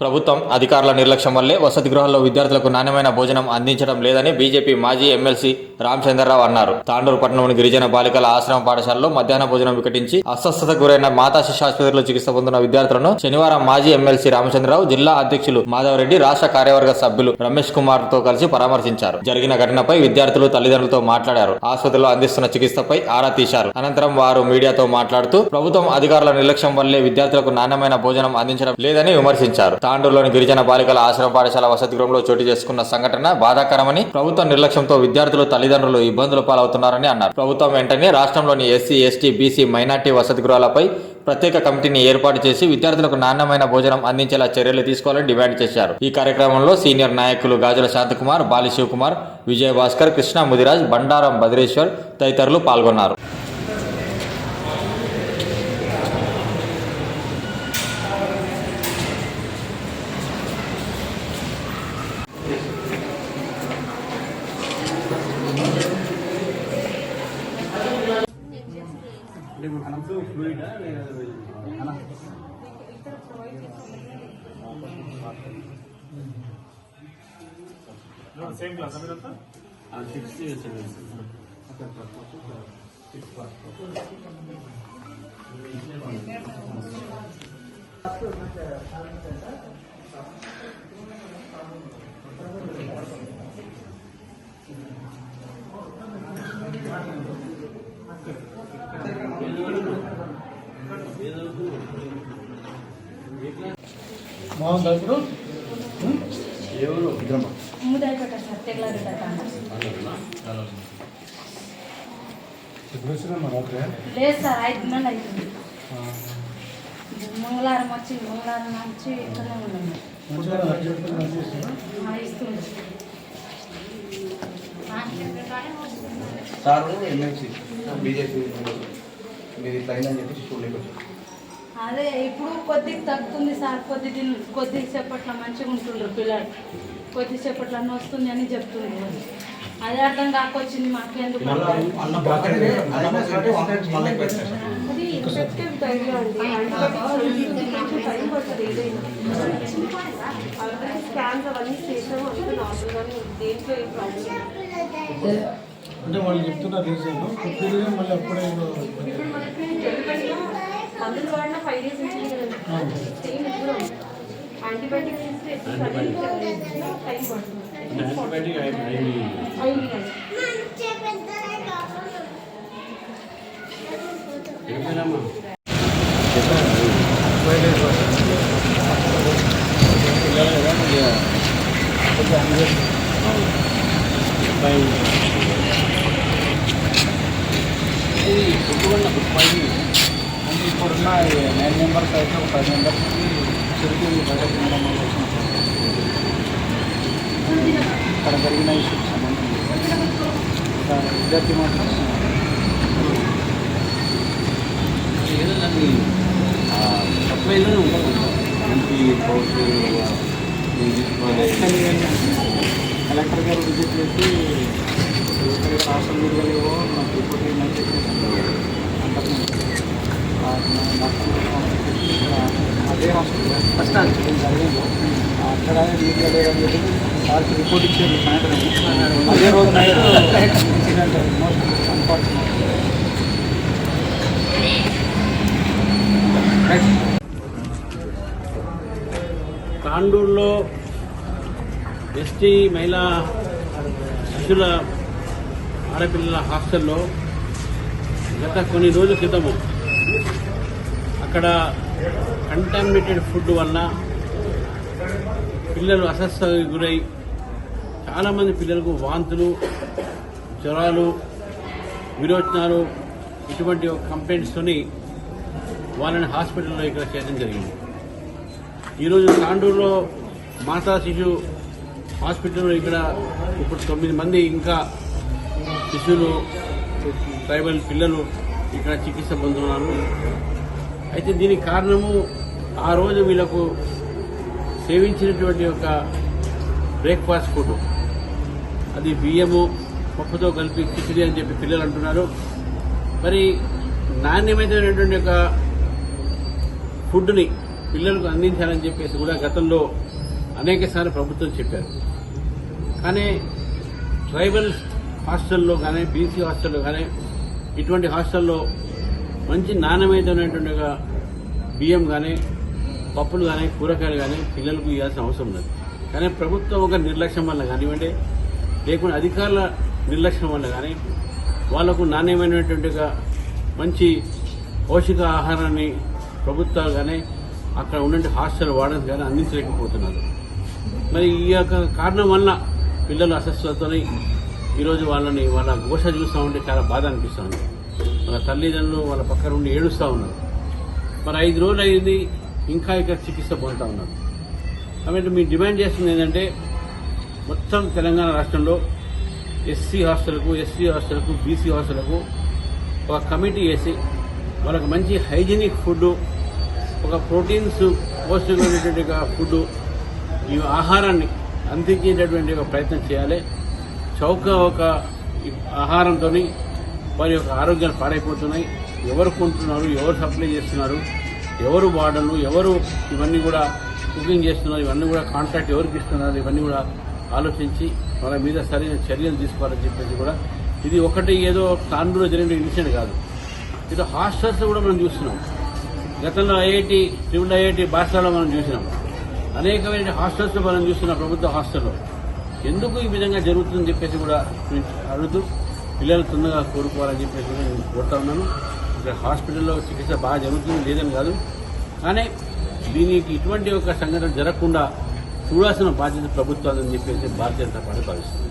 ప్రభుత్వం అధికారుల నిర్లక్ష్యం వల్లే వసతి గృహాల్లో విద్యార్థులకు నాణ్యమైన భోజనం అందించడం లేదని బీజేపీ మాజీ ఎమ్మెల్సీ రామచంద్రరావు అన్నారు. తాండూరు పట్టణంలోని గిరిజన బాలికల ఆశ్రమ పాఠశాలలో మధ్యాహ్న భోజనం వికటించి అస్వస్థతకు గురైన మాతా శిశాస్పత్రిలో చికిత్స పొందిన విద్యార్థులను శనివారం మాజీ ఎమ్మెల్సీ రామచంద్రరావు జిల్లా అధ్యక్షులు మాధవరెడ్డి రాష్ట్ర కార్యవర్గ సభ్యులు రమేష్ కుమార్తో కలిసి పరామర్శించారు. జరిగిన ఘటనపై విద్యార్థులు తల్లిదండ్రులతో మాట్లాడారు. ఆసుపత్రిలో అందిస్తున్న చికిత్సపై ఆరా తీశారు. అనంతరం వారు మీడియాతో మాట్లాడుతూ ప్రభుత్వం అధికారుల నిర్లక్ష్యం వల్లే విద్యార్థులకు నాణ్యమైన భోజనం అందించడం లేదని విమర్శించారు. తాండూరులోని గిరిజన బాలికల ఆశ్రమ పాఠశాల వసతి గృహంలో చోటు చేసుకున్న సంఘటన బాధాకరమని ప్రభుత్వ నిర్లక్ష్యంతో విద్యార్థులు తల్లిదండ్రులు ఇబ్బందులు పాలవుతున్నారని అన్నారు. ప్రభుత్వం వెంటనే రాష్ట్రంలోని ఎస్సీ ఎస్టీ బీసీ మైనార్టీ వసతి గృహాలపై ప్రత్యేక కమిటీని ఏర్పాటు చేసి విద్యార్థులకు నాణ్యమైన భోజనం అందించేలా చర్యలు తీసుకోవాలని డిమాండ్ చేశారు. ఈ కార్యక్రమంలో సీనియర్ నాయకులు గాజుల శాంతకుమార్ బాలి శివకుమార్ విజయ భాస్కర్ కృష్ణ ముదిరాజ్ బండారం భద్రేశ్వర్ తదితరులు పాల్గొన్నారు. అంటే ఇప్పుడు మనకు ఫ్లూయిడ్ సేమ్ క్లాస్ మీరంతా సిక్స్త్ సెవెన్ బాగుందా ఇప్పుడు? ఎవరు లేదు సార్ ఐదు నెలలు అవుతుంది మంగళవారం వచ్చి మంగళవారం నుంచి ఇక్కడనే ఉన్నాము. ఇస్తుంది సారు ఎమ్మెల్సీ బీజేపీ మీరు ఇట్లా అయిందని చెప్పి స్కూల్లోకి వచ్చారు అదే ఇప్పుడు కొద్దిగా తగ్గుతుంది సార్ కొద్ది దిన కొద్దిసేపట్లో మంచిగా ఉంటుండ్రు పిల్లలు. కొద్దిసేపట్లో అన్న వస్తుంది అని చెప్తుండ్రు. అదే అర్థం కాకొచ్చింది ఎక్కువ వేస్తారు. అది ఇన్ఫెక్టివ్ టైంలో అండి. స్కాన్స్ అవన్నీ చేసాము అంతా నార్మల్గానే ఉంది. దేంట్లో ఏం ప్రాబ్లం అంటే వాళ్ళు చెప్తున్న రీజన్ మళ్ళీ అప్పుడే ఏదో ఇబ్బంది. ఇప్పుడు మనకి జెల్పెట్లో మందులు వాడిన ఫైవ్ డేస్ ఉంటుంది కదండి సేమ్ ఇప్పుడు యాంటీబయాటిక్స్ ఇస్తే టైం పడుతుంది యాంటీబయాటిక్ అయింది కదా. నైన్ మెంబర్స్ అయితే ఒక ఫైవ్ మెంబర్స్కి తిరిగి బయట ఉండడం వల్ల ఇక్కడ జరిగిన ఇష్యూకి సంబంధించి ఒక విద్యార్థి మాత్రం ఏదో దాన్ని సప్లైలోనే ఉంటుంది ఎంపీ నేను తీసుకోవాలి కలెక్టర్ గారు విజిట్ చేసి రాష్ట్రం విడుదలేవో నాకు రిపోర్ట్ ఏమైనా చెప్పేసి అదే హాస్పిటల్ ఫస్ట్ జరిగింది అక్కడ నీట్గా లేదని చెప్పి రిపోర్ట్ ఇచ్చారు సాయంత్రం అదే రోజు నైట్ ఇన్సిడెంట్ మోస్ట్ అన్ఫార్చునేట్ తాండూరులో ఎస్టీ మహిళా శిశుల ఆడపిల్లల హాస్టల్లో గత కొన్ని రోజుల క్రితము అక్కడ కంటామినేటెడ్ ఫుడ్ వల్ల పిల్లలు అస్వస్థతకు గురై చాలామంది పిల్లలకు వాంతులు జ్వరాలు విరోచనాలు ఇటువంటి కంప్లైంట్స్తోని వాళ్ళని హాస్పిటల్లో ఇక్కడ చేయడం జరిగింది. ఈరోజు తాండూరులో మాతా శిశు హాస్పిటల్లో ఇక్కడ ఇప్పుడు తొమ్మిది మంది ఇంకా శిశువులు ట్రైబల్ పిల్లలు ఇక్కడ చికిత్స పొందుతున్నారు. అయితే దీనికి కారణము ఆ రోజు వీళ్ళకు సేవించినటువంటి ఒక బ్రేక్ఫాస్ట్ ఫుడ్. అది బియ్యము పప్పుతో కలిపి కిచిడి అని చెప్పి పిల్లలు అంటున్నారు. మరి నాణ్యమైనటువంటి ఒక ఫుడ్ని పిల్లలకు అందించాలని చెప్పేసి కూడా గతంలో అనేకసార్లు ప్రభుత్వం చెప్పారు. కానీ ట్రైబల్ హాస్టల్లో కానీ బీసీ హాస్టల్లో కానీ ఇటువంటి హాస్టల్లో మంచి నాణ్యమైనటువంటి ఒక బియ్యం కానీ పప్పులు కానీ కూరగాయలు కానీ పిల్లలకు ఇవ్వాల్సిన అవసరం లేదు. కానీ ప్రభుత్వం ఒక నిర్లక్ష్యం వల్ల కానివ్వండి లేకుంటే అధికారుల నిర్లక్ష్యం వల్ల కానీ వాళ్ళకు నాణ్యమైనటువంటి మంచి పౌష్టిక ఆహారాన్ని ప్రభుత్వాలు కానీ అక్కడ ఉన్నటువంటి హాస్టల్ వార్డన్స్ కానీ అందించలేకపోతున్నారు. మరి ఈ యొక్క కారణం వల్ల పిల్లలు అస్వస్థతని ఈరోజు వాళ్ళని వాళ్ళ ఘోష చూస్తూ ఉంటే చాలా బాధ అనిపిస్తుంది వాళ్ళ తల్లిదండ్రులు వాళ్ళ పక్కన ఉండి ఏడుస్తూ ఉన్నారు. మరి ఐదు రోజులు అయింది ఇంకా ఇక్కడ చికిత్స పొందుతూ ఉన్నారు. కాబట్టి మేము డిమాండ్ చేస్తుంది ఏంటంటే మొత్తం తెలంగాణ రాష్ట్రంలో ఎస్సీ హాస్టల్కు ఎస్సీ హాస్టల్కు బీసీ హాస్టల్కు ఒక కమిటీ వేసి వాళ్ళకి మంచి హైజీనిక్ ఫుడ్ ఒక ప్రోటీన్స్ పౌష్టికమైనటువంటి ఫుడ్ ఈ ఆహారాన్ని అందించేటటువంటి ఒక ప్రయత్నం చేయాలి. చౌక ఒక ఆహారంతో వారి యొక్క ఆరోగ్యాలు పాడైపోతున్నాయి. ఎవరు కొంటున్నారు ఎవరు సప్లై చేస్తున్నారు ఎవరు వాడను ఎవరు ఇవన్నీ కూడా కుకింగ్ చేస్తున్నారు ఇవన్నీ కూడా కాంట్రాక్ట్ ఎవరికి ఇస్తున్నారు ఇవన్నీ కూడా ఆలోచించి వాళ్ళ మీద సరైన చర్యలు తీసుకోవాలని చెప్పేసి కూడా ఇది ఒకటి ఏదో తాండూరులో జరిగిన ఇన్సిడెంట్ కాదు. ఇది హాస్టల్స్ కూడా మనం చూస్తున్నాం. గతంలో ఐఐటి ట్రిపుల్ ఐఐటి బాసాలో మనం చూసినాం. అనేకమైన హాస్టల్స్ మనం చూస్తున్నాం ప్రభుత్వ హాస్టల్లో. ఎందుకు ఈ విధంగా జరుగుతుందని చెప్పేసి కూడా అడుగుతూ పిల్లలు తొందరగా కోరుకోవాలని చెప్పేసి కూడా నేను కోరుతా ఉన్నాను. ఇక్కడ హాస్పిటల్లో చికిత్స బాగా జరుగుతుంది లేదని కాదు. కానీ దీనికి ఇటువంటి ఒక సంఘటన జరగకుండా చూడాల్సిన బాధ్యత ప్రభుత్వాలని చెప్పేసి భారతీయ జనతా పార్టీ భావిస్తుంది.